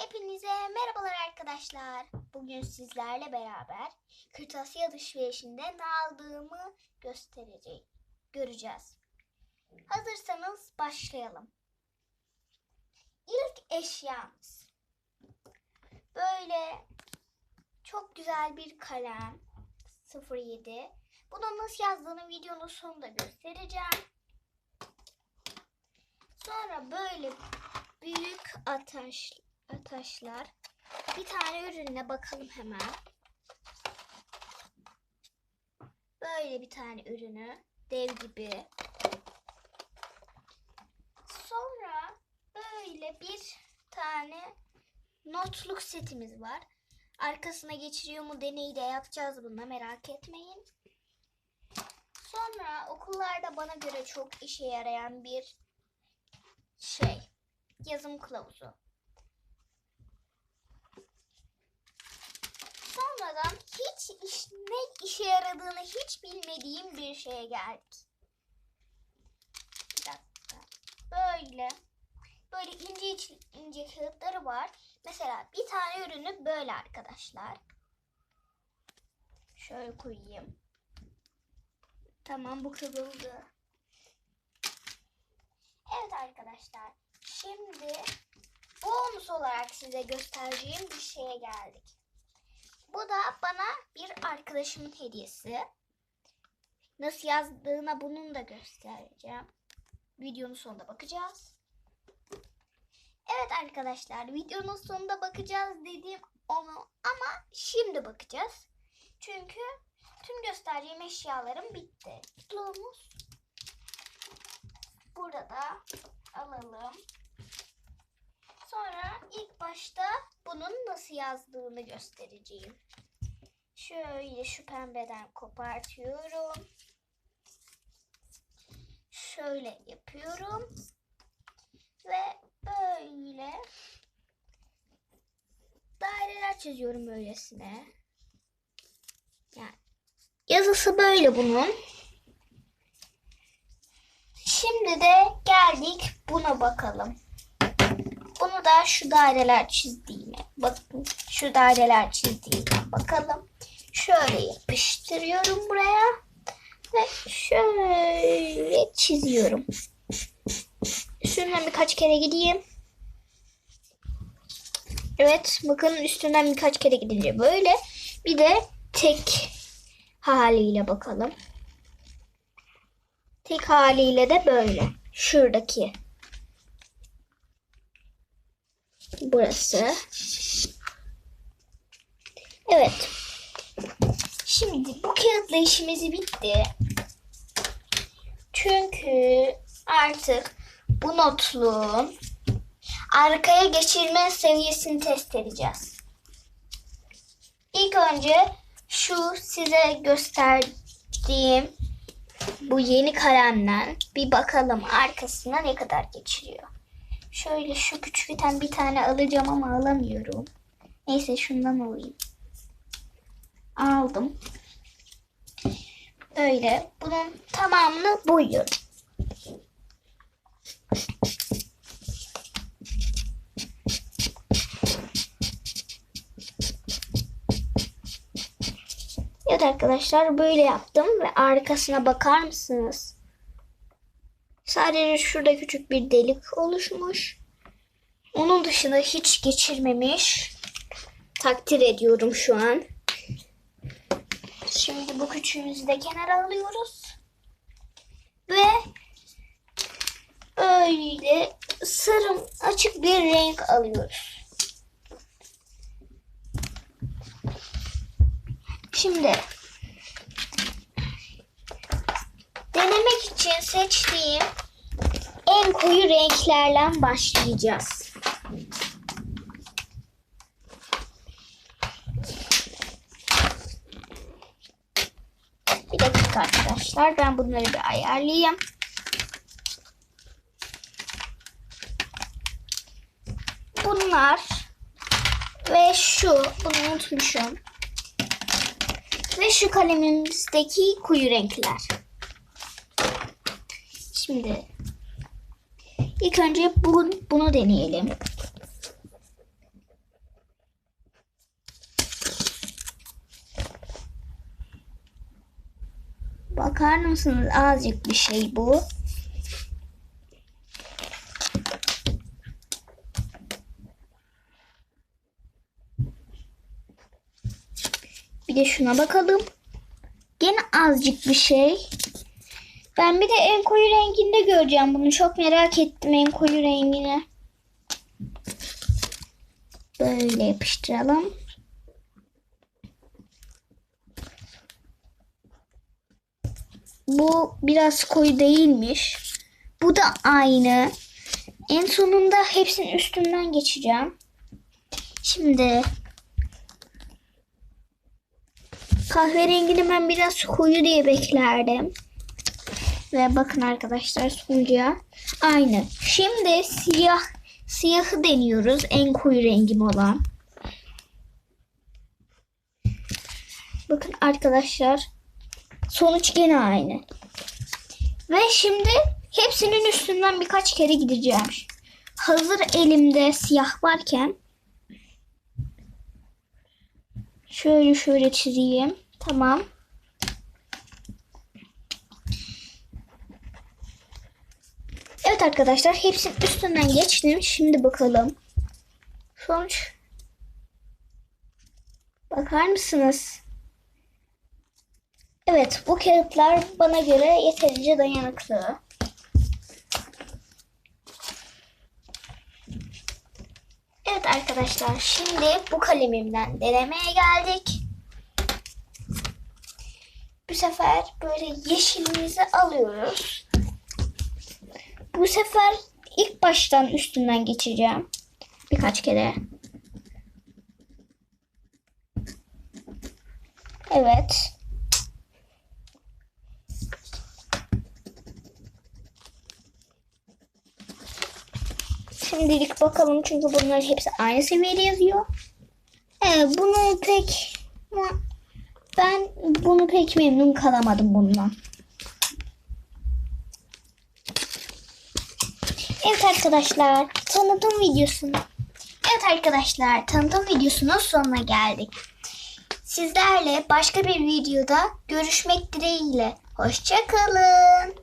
Hepinize merhabalar arkadaşlar. Bugün sizlerle beraber kırtasiye alışverişinde ne aldığımı göstereceğim. Göreceğiz. Hazırsanız başlayalım. İlk eşyamız. Böyle çok güzel bir kalem 07. Bunu nasıl yazdığını videonun sonunda göstereceğim. Sonra böyle büyük ataş ataşlar. Bir tane ürüne bakalım hemen. Böyle bir tane ürünü dev gibi. Sonra böyle bir tane notluk setimiz var. Arkasına geçiriyor mu deneyi de yapacağız bunda merak etmeyin. Sonra okullarda bana göre çok işe yarayan bir şey. Yazım kılavuzu. Sonradan hiç iş, ne işe yaradığını hiç bilmediğim bir şeye geldik. Bir dakika. Böyle. Böyle ince ince kağıtları var. Mesela bir tane ürünü böyle arkadaşlar. Şöyle koyayım. Tamam bu kırıldı. Evet arkadaşlar. Şimdi bonus olarak size göstereceğim bir şeye geldik. Bu da bana bir arkadaşımın hediyesi. Nasıl yazdığına bunun da göstereceğim. Videonun sonunda bakacağız. Evet arkadaşlar videonun sonunda bakacağız dediğim onu ama şimdi bakacağız. Çünkü tüm göstereceğim eşyalarım bitti. Kutluğumuz burada da alalım. Sonra ilk başta bunun nasıl yazdığını göstereceğim. Şöyle şu pembeden kopartıyorum. Şöyle yapıyorum. Ve böyle daireler çiziyorum böylesine. Yani yazısı böyle bunun. Şimdi de geldik buna bakalım. Bunu da şu daireler çizdiğime bakın şu daireler çizdiğime bakalım. Şöyle yapıştırıyorum buraya ve şöyle çiziyorum. Üstünden birkaç kere gideyim. Evet bakın üstünden birkaç kere gidince böyle. Bir de tek haliyle bakalım. Tek haliyle de böyle. Şuradaki burası. Evet. Şimdi bu kağıtla işimiz bitti. Çünkü artık bu notluğun arkaya geçirme seviyesini test edeceğiz. İlk önce şu size gösterdiğim bu yeni kalemden bir bakalım arkasına ne kadar geçiriyor. Şöyle şu küçükten bir tane alacağım ama alamıyorum. Neyse şundan alayım. Aldım. Öyle. Bunun tamamını boyuyorum. Evet arkadaşlar böyle yaptım ve arkasına bakar mısınız? Sadece şurada küçük bir delik oluşmuş. Onun dışında hiç geçirmemiş. Takdir ediyorum şu an. Şimdi bu küçüğümüzü de kenara alıyoruz. Ve öyle sarım açık bir renk alıyoruz. Şimdi denemek için seçtiğim en koyu renklerle başlayacağız. Bir dakika arkadaşlar ben bunları bir ayarlayayım. Bunlar ve şu bunu unutmuşum. Ve şu kalemimizdeki koyu renkler. Şimdi İlk önce bugün bunu deneyelim. Bakar mısınız azıcık bir şey bu. Bir de şuna bakalım. Gene azıcık bir şey. Ben bir de en koyu renginde göreceğim bunu. Çok merak ettim en koyu rengini. Böyle yapıştıralım. Bu biraz koyu değilmiş. Bu da aynı. En sonunda hepsinin üstünden geçeceğim. Şimdi kahverengini ben biraz koyu diye beklerdim. Ve bakın arkadaşlar sonuca aynı. Şimdi siyah siyahı deniyoruz. En koyu rengim olan. Bakın arkadaşlar sonuç gene aynı. Ve şimdi hepsinin üstünden birkaç kere gideceğim. Hazır elimde siyah varken şöyle şöyle çizeyim. Tamam. Evet arkadaşlar hepsinin üstünden geçtim. Şimdi bakalım. Sonuç. Bakar mısınız? Evet bu kağıtlar bana göre yeterince dayanıklı. Evet arkadaşlar şimdi bu kalemimden denemeye geldik. Bu sefer böyle yeşilimizi alıyoruz. Bu sefer ilk baştan üstünden geçeceğim. Birkaç kere. Evet. Şimdilik bakalım çünkü bunların hepsi aynı seviyede yazıyor. Evet bunu pek ben bunu pek memnun kalamadım bundan. Evet arkadaşlar tanıtım videosunu Evet arkadaşlar tanıtım videosunun sonuna geldik. Sizlerle başka bir videoda görüşmek dileğiyle. Hoşçakalın.